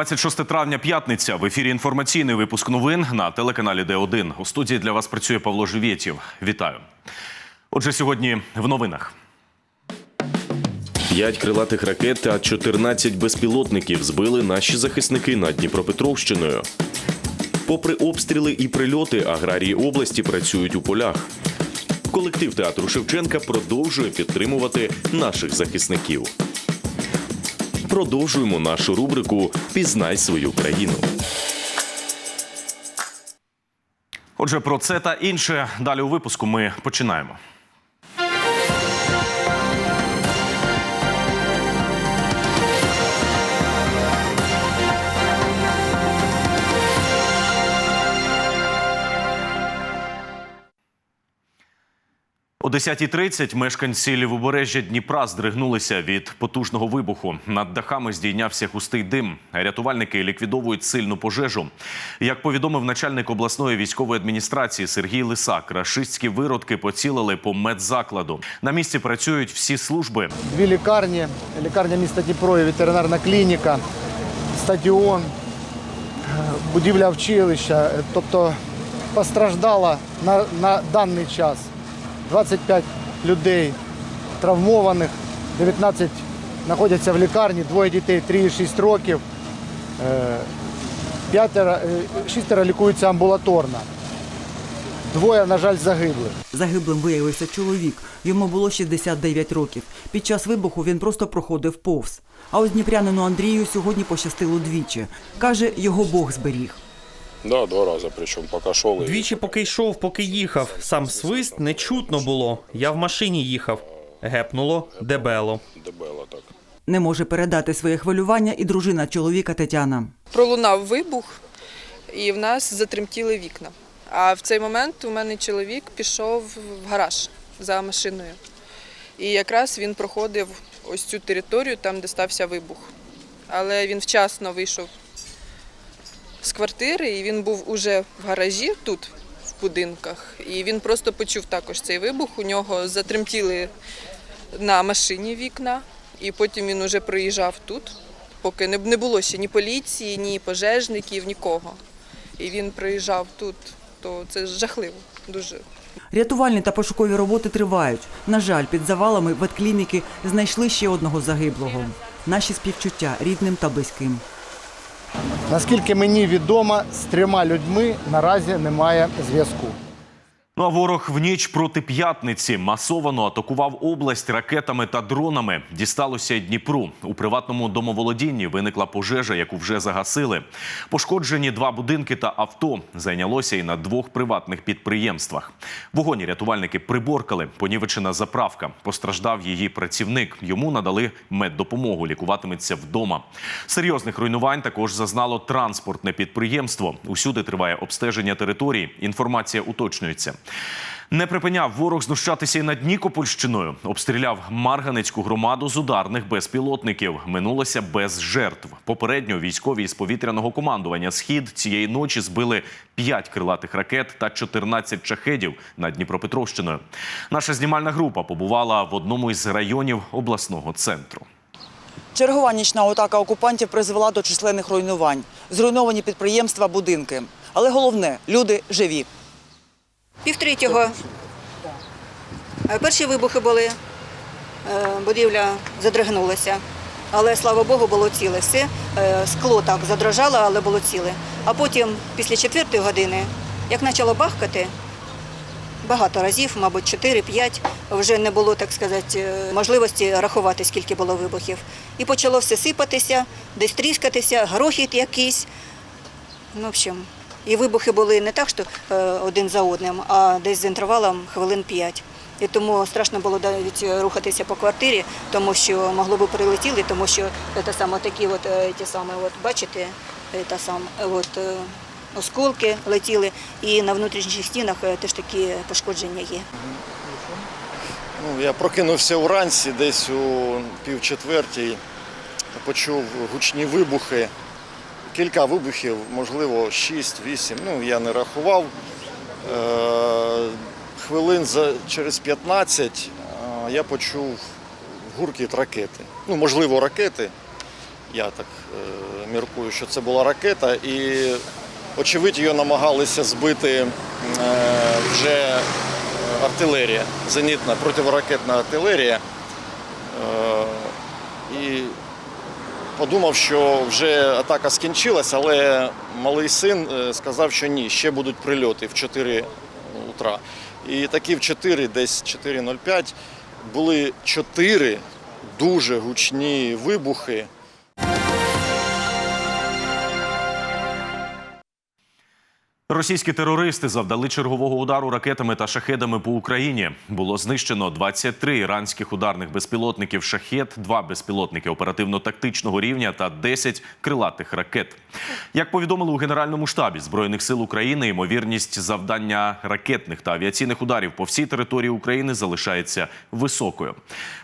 26 травня, п'ятниця. В ефірі інформаційний випуск новин на телеканалі Д1. У студії для вас працює Павло Живєтєв. Вітаю. Отже, сьогодні в новинах. П'ять крилатих ракет та 14 безпілотників збили наші захисники над Дніпропетровщиною. Попри обстріли і прильоти, аграрії області працюють у полях. Колектив театру Шевченка продовжує підтримувати наших захисників. Продовжуємо нашу рубрику Пізнай свою країну. Отже, про це та інше далі у випуску ми починаємо. 10.30 мешканці лівобережжя Дніпра здригнулися від потужного вибуху. Над дахами здійнявся густий дим. Рятувальники ліквідовують сильну пожежу. Як повідомив начальник обласної військової адміністрації Сергій Лисак, рашистські виродки поцілили по медзакладу. На місці працюють всі служби. Дві лікарні, лікарня міста Дніпро і ветеринарна клініка, стадіон, будівля вчилища. Тобто постраждало на, на даний час 25 людей травмованих, 19 знаходяться в лікарні, двоє дітей 3-6 років, е, е, шістеро лікуються амбулаторно. Двоє, на жаль, загибли. Загиблим виявився чоловік. Йому було 69 років. Під час вибуху він просто проходив повз. А ось дніпрянину Андрію сьогодні пощастило двічі. Каже, його Бог зберіг. Да, два рази, причому поки шов. і- Двічі поки йшов, поки їхав. Сам свист не чутно було. Я в машині їхав. Гепнуло, дебело. Дебело так. Не може передати своє хвилювання і дружина чоловіка Тетяна. пролунав вибух, і в нас затремтіли вікна. А в цей момент у мене чоловік пішов в гараж за машиною. І якраз він проходив ось цю територію, там, де стався вибух. Але він вчасно вийшов з квартири, і він був уже в гаражі тут, в будинках. І він просто почув також цей вибух. У нього затремтіли на машині вікна, і потім він уже проїжджав тут, поки не, було ще ні поліції, ні пожежників, нікого. І він проїжджав тут, то це жахливо, дуже. Рятувальні та пошукові роботи тривають. На жаль, під завалами ветклініки знайшли ще одного загиблого. Наші співчуття рідним та близьким. Наскільки мені відомо, з трьома людьми наразі немає зв'язку. Ну а ворог в ніч проти п'ятниці масовано атакував область ракетами та дронами. Дісталося Дніпру. У приватному домоволодінні виникла пожежа, яку вже загасили. Пошкоджені два будинки та авто. Зайнялося і на двох приватних підприємствах. Вогоні рятувальники приборкали. Понівечена заправка. Постраждав її працівник. Йому надали меддопомогу. Лікуватиметься вдома. Серйозних руйнувань також зазнало транспортне підприємство. Усюди триває обстеження території. Інформація уточнюється. Не припиняв ворог знущатися і над Нікопольщиною. Обстріляв Марганецьку громаду з ударних безпілотників. Минулося без жертв. Попередньо військові із повітряного командування Схід цієї ночі збили 5 крилатих ракет та 14 шахедів над Дніпропетровщиною. Наша знімальна група побувала в одному із районів обласного центру. Чергова нічна атака окупантів призвела до численних руйнувань. Зруйновані підприємства, будинки. Але головне люди живі. Півтретього. Е, Перші вибухи були, е, будівля задригнулася. Але слава Богу, було ціле. Все Е, скло так задрожало, але було ціле. А потім, після четвертої години, як почало бахкати, багато разів, мабуть, 4-5, вже не було, так сказати, можливості рахувати, скільки було вибухів. І почало все сипатися, десь тріскатися, грохіт якийсь. Ну, в общем, і вибухи були не так, що е, один за одним, а десь з інтервалом хвилин п'ять. І тому страшно було навіть рухатися по квартирі, тому що могло би прилетіли, тому що це саме такі, от е, ті самі, от бачите, е, та сам, от осколки летіли, і на внутрішніх стінах теж такі пошкодження є. Ну, я прокинувся уранці, десь у півчетвертій, почув гучні вибухи. Кілька вибухів, можливо, 6-8, ну я не рахував. Е, хвилин через 15 е, я почув гуркіт ракети. Ну, можливо, ракети. Я так е, міркую, що це була ракета, і очевидь її намагалися збити вже артилерія, зенітна противоракетна артилерія. І подумав, що вже атака скінчилась, але малий син е, сказав, що ні, ще будуть прильоти в 4 утра. І такі в 4, десь 4.05, були 4 дуже гучні вибухи. Російські терористи завдали чергового удару ракетами та шахедами по Україні. Було знищено 23 іранських ударних безпілотників шахет, 2 безпілотники оперативно-тактичного рівня та 10 крилатих ракет. Як повідомили у Генеральному штабі Збройних сил України, ймовірність завдання ракетних та авіаційних ударів по всій території України залишається високою.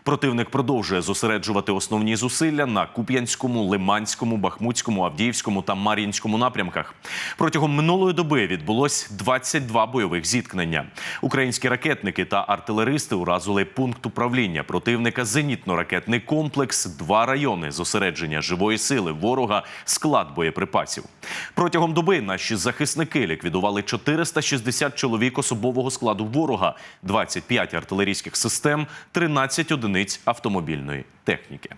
Противник продовжує зосереджувати основні зусилля на Куп'янському, Лиманському, Бахмутському, Авдіївському та Мар'їнському напрямках. Протягом минулої доби відбулось 22 бойових зіткнення. Українські ракетники та артилеристи уразили пункт управління противника зенітно-ракетний комплекс, два райони зосередження живої сили ворога, склад боєприпасів. Протягом доби наші захисники ліквідували 460 чоловік особового складу ворога, 25 артилерійських систем, 13 одиниць автомобільної техніки.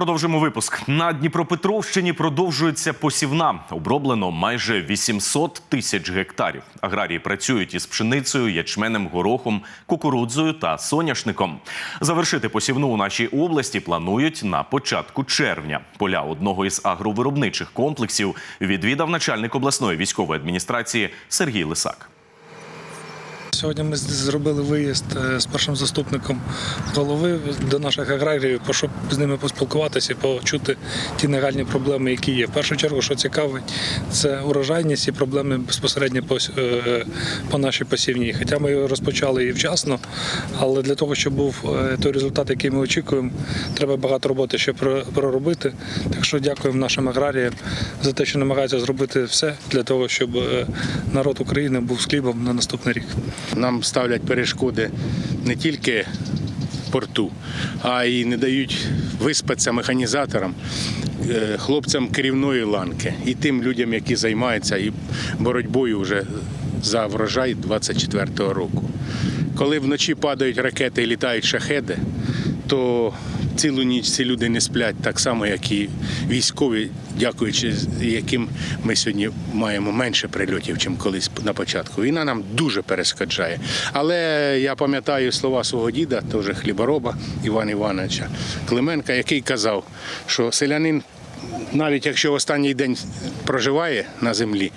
Продовжимо випуск. На Дніпропетровщині продовжується посівна. Оброблено майже 800 тисяч гектарів. Аграрії працюють із пшеницею, ячменем, горохом, кукурудзою та соняшником. Завершити посівну у нашій області планують на початку червня. Поля одного із агровиробничих комплексів відвідав начальник обласної військової адміністрації Сергій Лисак. Сьогодні ми зробили виїзд е, з першим заступником голови до наших аграріїв, щоб з ними поспілкуватися і почути ті нагальні проблеми, які є. В першу чергу, що цікавить, це урожайність і проблеми безпосередньо по, е, по нашій посівній. Хоча ми розпочали і вчасно, але для того, щоб був е, той результат, який ми очікуємо, треба багато роботи ще про- проробити. Так що дякуємо нашим аграріям за те, що намагаються зробити все для того, щоб народ України був з хлібом на наступний рік. Нам ставлять перешкоди не тільки в порту, а й не дають виспатися механізаторам, е, хлопцям керівної ланки і тим людям, які займаються і боротьбою вже за врожай 24-го року. Коли вночі падають ракети і літають шахеди, то цілу ніч ці люди не сплять так само, як і військові, дякуючи яким ми сьогодні маємо менше прильотів, ніж колись на початку. Війна нам дуже перешкоджає. Але я пам'ятаю слова свого діда, теж хлібороба Івана Івановича Клименка, який казав, що селянин. Навіть якщо останній день проживає на землі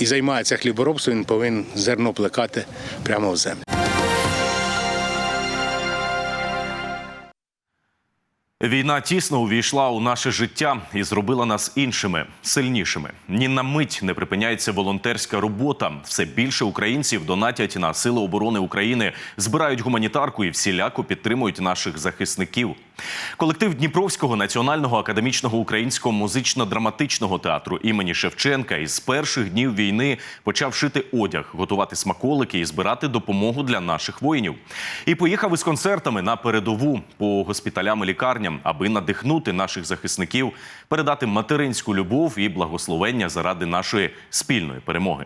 і займається хліборобством, він повинен зерно плекати прямо в землю. Війна тісно увійшла у наше життя і зробила нас іншими, сильнішими. Ні на мить не припиняється волонтерська робота. Все більше українців донатять на сили оборони України, збирають гуманітарку і всіляко підтримують наших захисників. Колектив Дніпровського національного академічного українського музично-драматичного театру імені Шевченка із перших днів війни почав шити одяг, готувати смаколики і збирати допомогу для наших воїнів. І поїхав із концертами на передову по госпіталям і лікарням, аби надихнути наших захисників, передати материнську любов і благословення заради нашої спільної перемоги.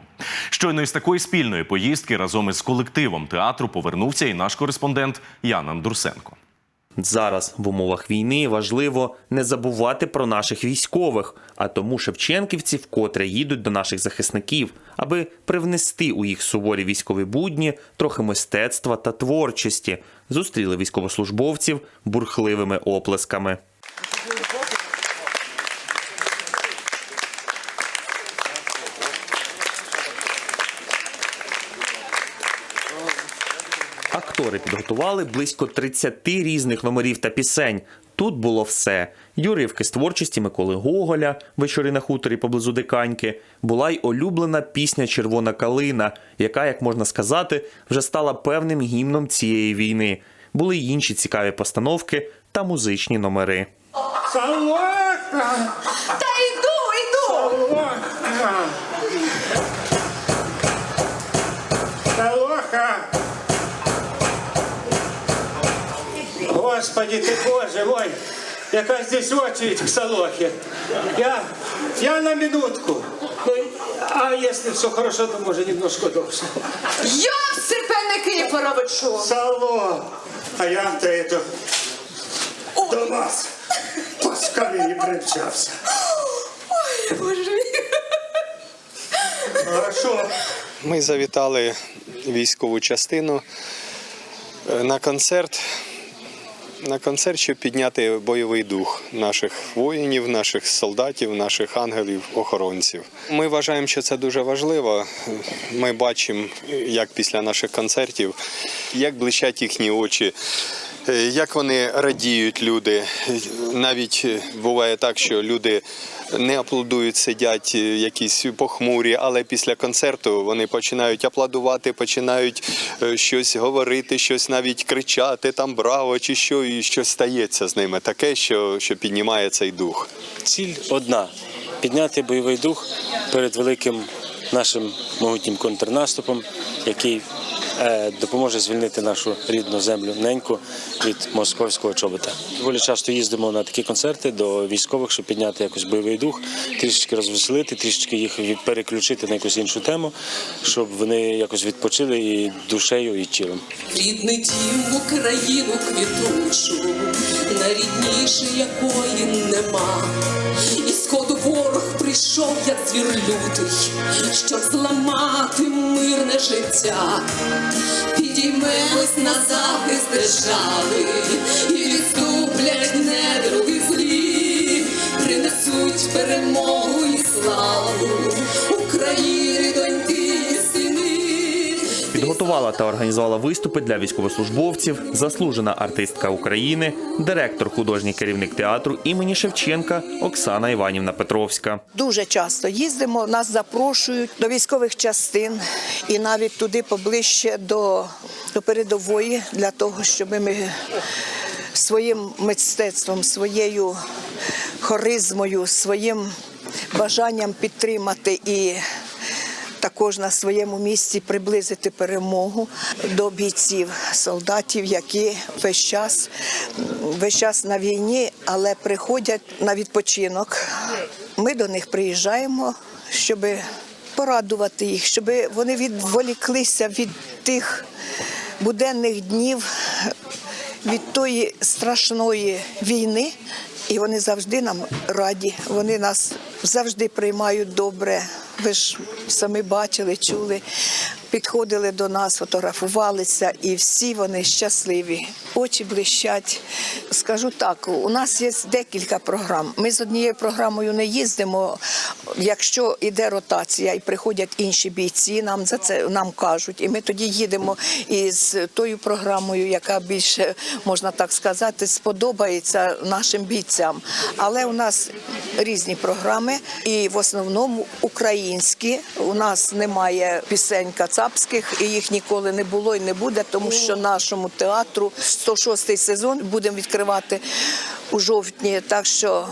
Щойно із такої спільної поїздки разом із колективом театру повернувся і наш кореспондент Ян Андрусенко. Зараз в умовах війни важливо не забувати про наших військових, а тому шевченківці вкотре їдуть до наших захисників, аби привнести у їх суворі військові будні трохи мистецтва та творчості. Зустріли військовослужбовців бурхливими оплесками. Актори підготували близько 30 різних номерів та пісень. Тут було все: юрівки з творчості Миколи Гоголя, вечори на хуторі поблизу Диканьки. Була й улюблена пісня Червона калина, яка, як можна сказати, вже стала певним гімном цієї війни. Були й інші цікаві постановки та музичні номери. Та йду, йду. Господи ты, Боже мой, яка здесь очередь к Солохе. Я, я на минутку. Ну, а если все хорошо, то може немножко дольше. Йосипе Никифоровичу! Сало, а я-то это до вас поскорее примчався. Ой, Боже мій. Хорошо. Ми завітали військову частину е, на концерт. На концерт, щоб підняти бойовий дух наших воїнів, наших солдатів, наших ангелів-охоронців. Ми вважаємо, що це дуже важливо. Ми бачимо, як після наших концертів, як блищать їхні очі, як вони радіють люди. Навіть буває так, що люди не аплодують, сидять е, якісь похмурі, але після концерту вони починають аплодувати, починають е, щось говорити, щось навіть кричати, там браво чи що, і щось стається з ними таке, що, що піднімає цей дух. Ціль одна підняти бойовий дух перед великим нашим могутнім контрнаступом, який допоможе звільнити нашу рідну землю неньку від московського чобота. Доволі часто їздимо на такі концерти до військових, щоб підняти якось бойовий дух, трішечки розвеселити, трішечки їх переключити на якусь іншу тему, щоб вони якось відпочили і душею, і тілом. Рідний дім Україну квітучу, найрідніше якої нема. І прийшов, я звір лютий, щоб зламати мирне життя. Підіймемось на захист держави, і відступлять недруги злі, принесуть перемогу Підготувала та організувала виступи для військовослужбовців, заслужена артистка України, директор, художній керівник театру імені Шевченка Оксана Іванівна Петровська. Дуже часто їздимо, нас запрошують до військових частин і навіть туди поближче до, до передової для того, щоб ми своїм мистецтвом, своєю хоризмою, своїм бажанням підтримати і також на своєму місці приблизити перемогу до бійців, солдатів, які весь час, весь час на війні, але приходять на відпочинок. Ми до них приїжджаємо, щоб порадувати їх, щоб вони відволіклися від тих буденних днів, від тої страшної війни. І вони завжди нам раді. Вони нас завжди приймають добре. Ви ж самі бачили, чули, підходили до нас, фотографувалися, і всі вони щасливі. Очі блищать. Скажу так, у нас є декілька програм. Ми з однією програмою не їздимо. Якщо йде ротація і приходять інші бійці, нам за це нам кажуть. І ми тоді їдемо із тою програмою, яка більше можна так сказати, сподобається нашим бійцям. Але у нас різні програми, і в основному українські. У нас немає пісень кацапських, і їх ніколи не було і не буде, тому що нашому театру 106-й сезон будемо відкривати у жовтні. Так що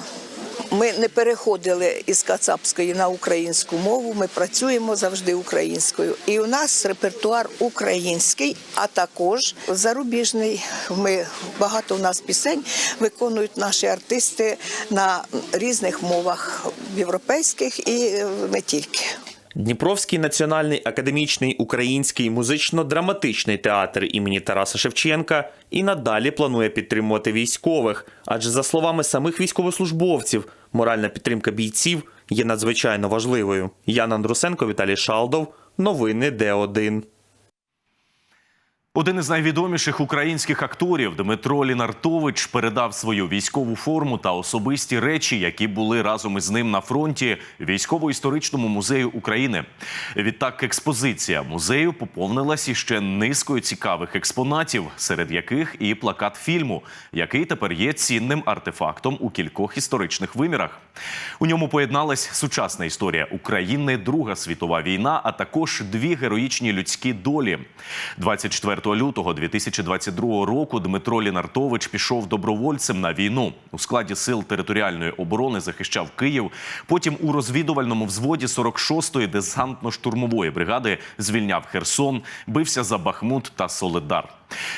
ми не переходили із кацапської на українську мову. Ми працюємо завжди українською. І у нас репертуар український, а також зарубіжний. Ми багато у нас пісень виконують наші артисти на різних мовах європейських і е, не тільки. Дніпровський національний академічний український музично-драматичний театр імені Тараса Шевченка і надалі планує підтримувати військових, адже за словами самих військовослужбовців, моральна підтримка бійців є надзвичайно важливою. Ян Андрусенко, Віталій Шалдов. Новини Д1. Один із найвідоміших українських акторів Дмитро Лінартович передав свою військову форму та особисті речі, які були разом із ним на фронті військово-історичному музею України. Відтак, експозиція музею поповнилась іще низкою цікавих експонатів, серед яких і плакат фільму, який тепер є цінним артефактом у кількох історичних вимірах. У ньому поєдналась сучасна історія України, Друга світова війна, а також дві героїчні людські долі. 24 24 лютого 2022 року Дмитро Лінартович пішов добровольцем на війну. У складі сил територіальної оборони захищав Київ. Потім у розвідувальному взводі 46-ї десантно-штурмової бригади звільняв Херсон, бився за Бахмут та Соледар.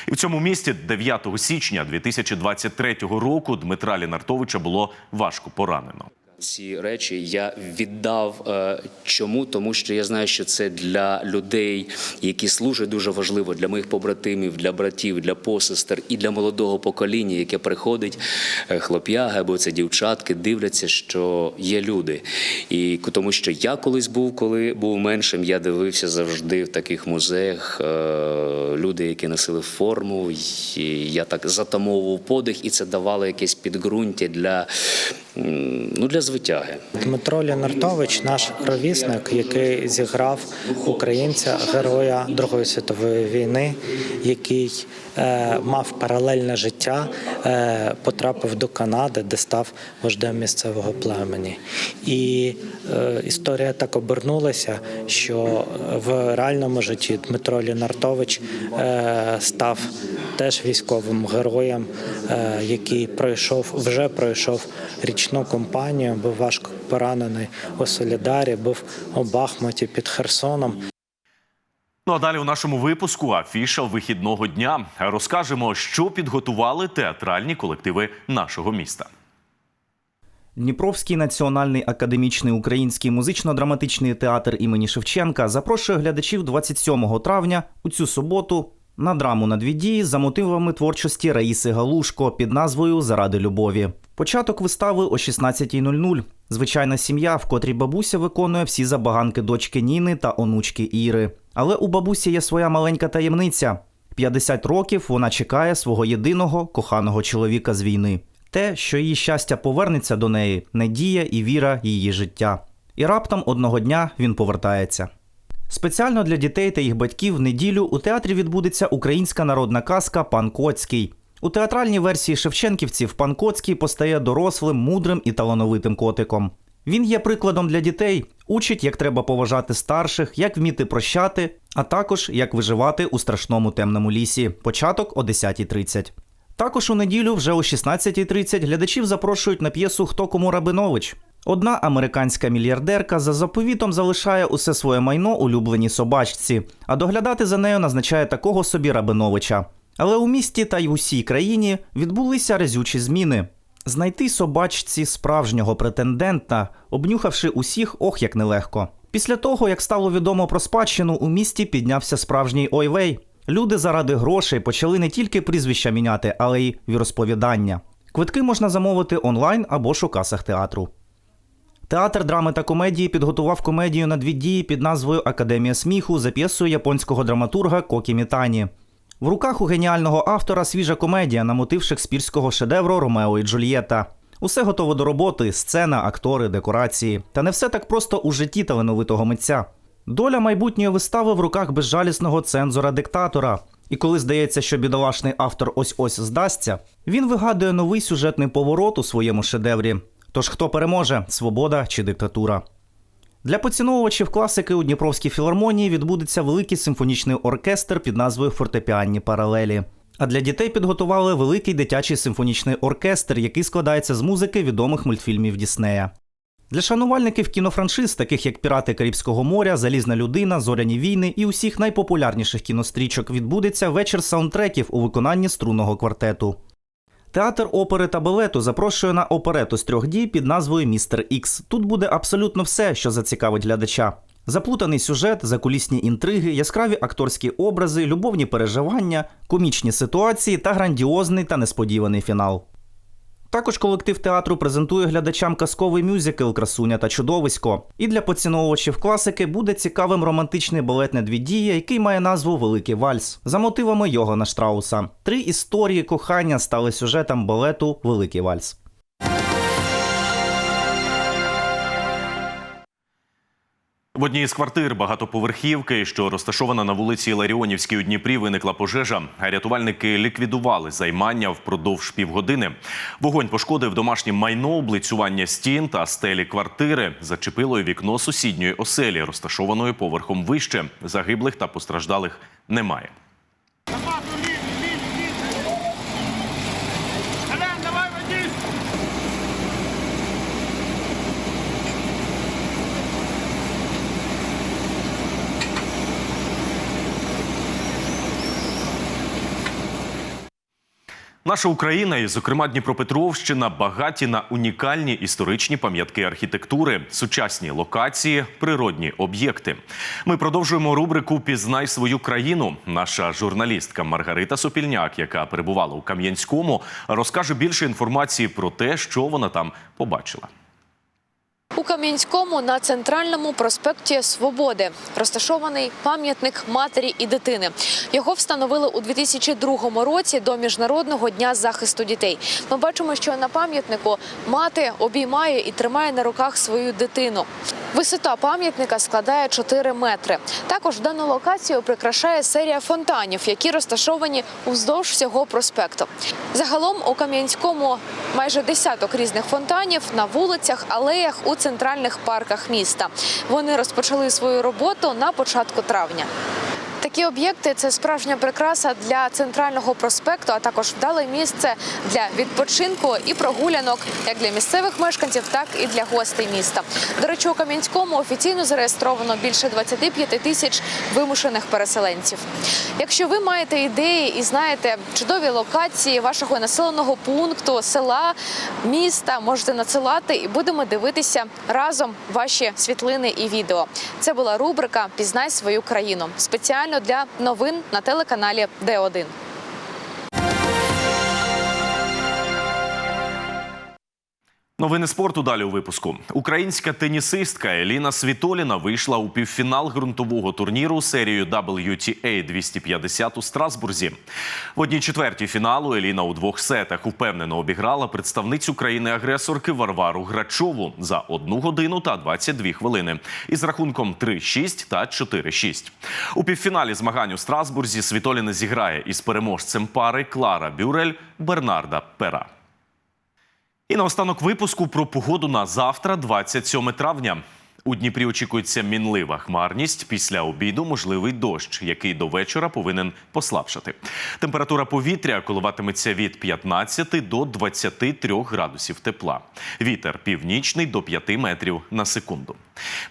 І в цьому місті 9 січня 2023 року Дмитра Лінартовича було важко поранено. Ці речі я віддав. Е, Чому? Тому що я знаю, що це для людей, які служать дуже важливо для моїх побратимів, для братів, для посестер і для молодого покоління, яке приходить, е, хлоп'яги або це дівчатки, дивляться, що є люди. І тому, що я колись був, коли був меншим, я дивився завжди в таких музеях. е, Люди, які носили форму, і я так затамовував подих, і це давало якесь підґрунтя для, ну, для звитяги. Дмитро Лінартович, наш ровісник, який зіграв українця, героя Другої світової війни, який е, мав паралельне життя, е, потрапив до Канади, де став вождем місцевого племені. І е, історія так обернулася, що в реальному житті Дмитро Лінартович е, став теж військовим героєм, е, який пройшов, вже пройшов річну кампанію, був важко поранений у Солідарі, був у Бахмуті під Херсоном. Ну а далі у нашому випуску афіша вихідного дня розкажемо, що підготували театральні колективи нашого міста. Дніпровський національний академічний український музично-драматичний театр імені Шевченка запрошує глядачів 27 травня у цю суботу на драму на дві дії за мотивами творчості Раїси Галушко під назвою Заради любові. Початок вистави о 16.00. Звичайна сім'я, в котрій бабуся виконує всі забаганки дочки Ніни та онучки Іри. Але у бабусі є своя маленька таємниця. 50 років вона чекає свого єдиного коханого чоловіка з війни. Те, що її щастя повернеться до неї, надія і віра її життя. І раптом одного дня він повертається. Спеціально для дітей та їх батьків в неділю у театрі відбудеться українська народна казка Пан Коцький. У театральній версії Шевченківців пан Коцький постає дорослим, мудрим і талановитим котиком. Він є прикладом для дітей, учить, як треба поважати старших, як вміти прощати, а також як виживати у страшному темному лісі. Початок о 10.30. Також у неділю, вже о 16.30, глядачів запрошують на п'єсу Хто кому Рабинович. Одна американська мільярдерка за заповітом залишає усе своє майно улюбленій собачці, а доглядати за нею назначає такого собі Рабиновича. Але у місті та й усій країні відбулися разючі зміни. Знайти собачці справжнього претендента, обнюхавши усіх, ох як нелегко. Після того, як стало відомо про спадщину, у місті піднявся справжній ойвей. Люди заради грошей почали не тільки прізвища міняти, але й віросповідання. Квитки можна замовити онлайн або ж у касах театру. Театр драми та комедії підготував комедію на дві дії під назвою Академія сміху за п'єсою японського драматурга Кокі Мітані. В руках у геніального автора свіжа комедія на мотив шекспірського шедевру Ромео і Джульєта. Усе готово до роботи: сцена, актори, декорації. Та не все так просто у житті талановитого митця. Доля майбутньої вистави в руках безжалісного цензора-диктатора. І коли здається, що бідолашний автор ось ось здасться, він вигадує новий сюжетний поворот у своєму шедеврі. Тож хто переможе свобода чи диктатура? Для поціновувачів класики у Дніпровській філармонії відбудеться великий симфонічний оркестр під назвою Фортепіанні паралелі. А для дітей підготували великий дитячий симфонічний оркестр, який складається з музики відомих мультфільмів Діснея. Для шанувальників кінофраншиз, таких як Пірати Карибського моря, Залізна людина, Зоряні війни і усіх найпопулярніших кінострічок, відбудеться вечір саундтреків у виконанні струнного квартету. Театр опери та балету запрошує на оперету з трьох дій під назвою Містер Ікс. Тут буде абсолютно все, що зацікавить глядача. Заплутаний сюжет, закулісні інтриги, яскраві акторські образи, любовні переживання, комічні ситуації та грандіозний та несподіваний фінал. Також колектив театру презентує глядачам казковий мюзикл Красуня та чудовисько. І для поціновувачів класики буде цікавим романтичний балет «Недвідія», який має назву Великий вальс за мотивами Йогана Штрауса. Три історії кохання стали сюжетом балету Великий вальс. В одній із квартир багатоповерхівки, що розташована на вулиці Ларіонівській у Дніпрі, виникла пожежа. Рятувальники ліквідували займання впродовж півгодини. Вогонь пошкодив домашнє майно, облицювання стін та стелі квартири. Зачепило й вікно сусідньої оселі, розташованої поверхом вище. Загиблих та постраждалих немає. Наша Україна і, зокрема, Дніпропетровщина, багаті на унікальні історичні пам'ятки архітектури, сучасні локації, природні об'єкти. Ми продовжуємо рубрику Пізнай свою країну. Наша журналістка Маргарита Сопільняк, яка перебувала у Кам'янському, розкаже більше інформації про те, що вона там побачила. У Кам'янському на центральному проспекті Свободи розташований пам'ятник матері і дитини. Його встановили у 2002 році до міжнародного дня захисту дітей. Ми бачимо, що на пам'ятнику мати обіймає і тримає на руках свою дитину. Висота пам'ятника складає 4 метри. Також дану локацію прикрашає серія фонтанів, які розташовані уздовж всього проспекту. Загалом у Кам'янському майже десяток різних фонтанів на вулицях, алеях у центральних парках міста. Вони розпочали свою роботу на початку травня. Такі об'єкти це справжня прикраса для центрального проспекту, а також вдале місце для відпочинку і прогулянок як для місцевих мешканців, так і для гостей міста. До речі, у Кам'янському офіційно зареєстровано більше 25 тисяч вимушених переселенців. Якщо ви маєте ідеї і знаєте чудові локації вашого населеного пункту, села, міста, можете надсилати і будемо дивитися разом ваші світлини і відео. Це була рубрика Пізнай свою країну спеціально для новин на телеканалі Д1. Новини спорту далі у випуску. Українська тенісистка Еліна Світоліна вийшла у півфінал ґрунтового турніру серію WTA 250 у Страсбурзі. В одній четвертій фіналу Еліна у двох сетах упевнено обіграла представницю країни-агресорки Варвару Грачову за 1 годину та 22 хвилини із рахунком 3-6 та 4-6. У півфіналі змагань у Страсбурзі Світоліна зіграє із переможцем пари Клара Бюрель Бернарда Пера. І наостанок випуску про погоду на завтра, 27 травня. У Дніпрі очікується мінлива хмарність. Після обіду можливий дощ, який до вечора повинен послабшати. Температура повітря коливатиметься від 15 до 23 градусів тепла. Вітер північний до 5 метрів на секунду.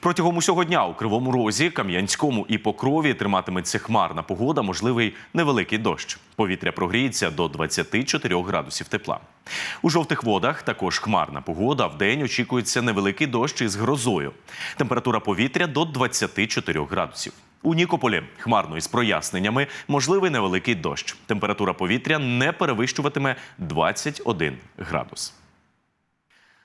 Протягом усього дня у Кривому Розі, Кам'янському і Покрові триматиметься хмарна погода, можливий невеликий дощ. Повітря прогріється до 24 градусів тепла. У жовтих водах також хмарна погода. Вдень очікується невеликий дощ із грозою. Температура повітря до 24 градусів. У Нікополі хмарно із проясненнями, можливий невеликий дощ. Температура повітря не перевищуватиме 21 градус.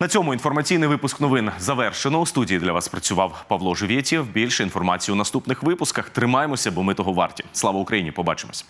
На цьому інформаційний випуск новин завершено. У студії для вас працював Павло Живєтєв. Більше інформації у наступних випусках. Тримаємося, бо ми того варті. Слава Україні! Побачимось.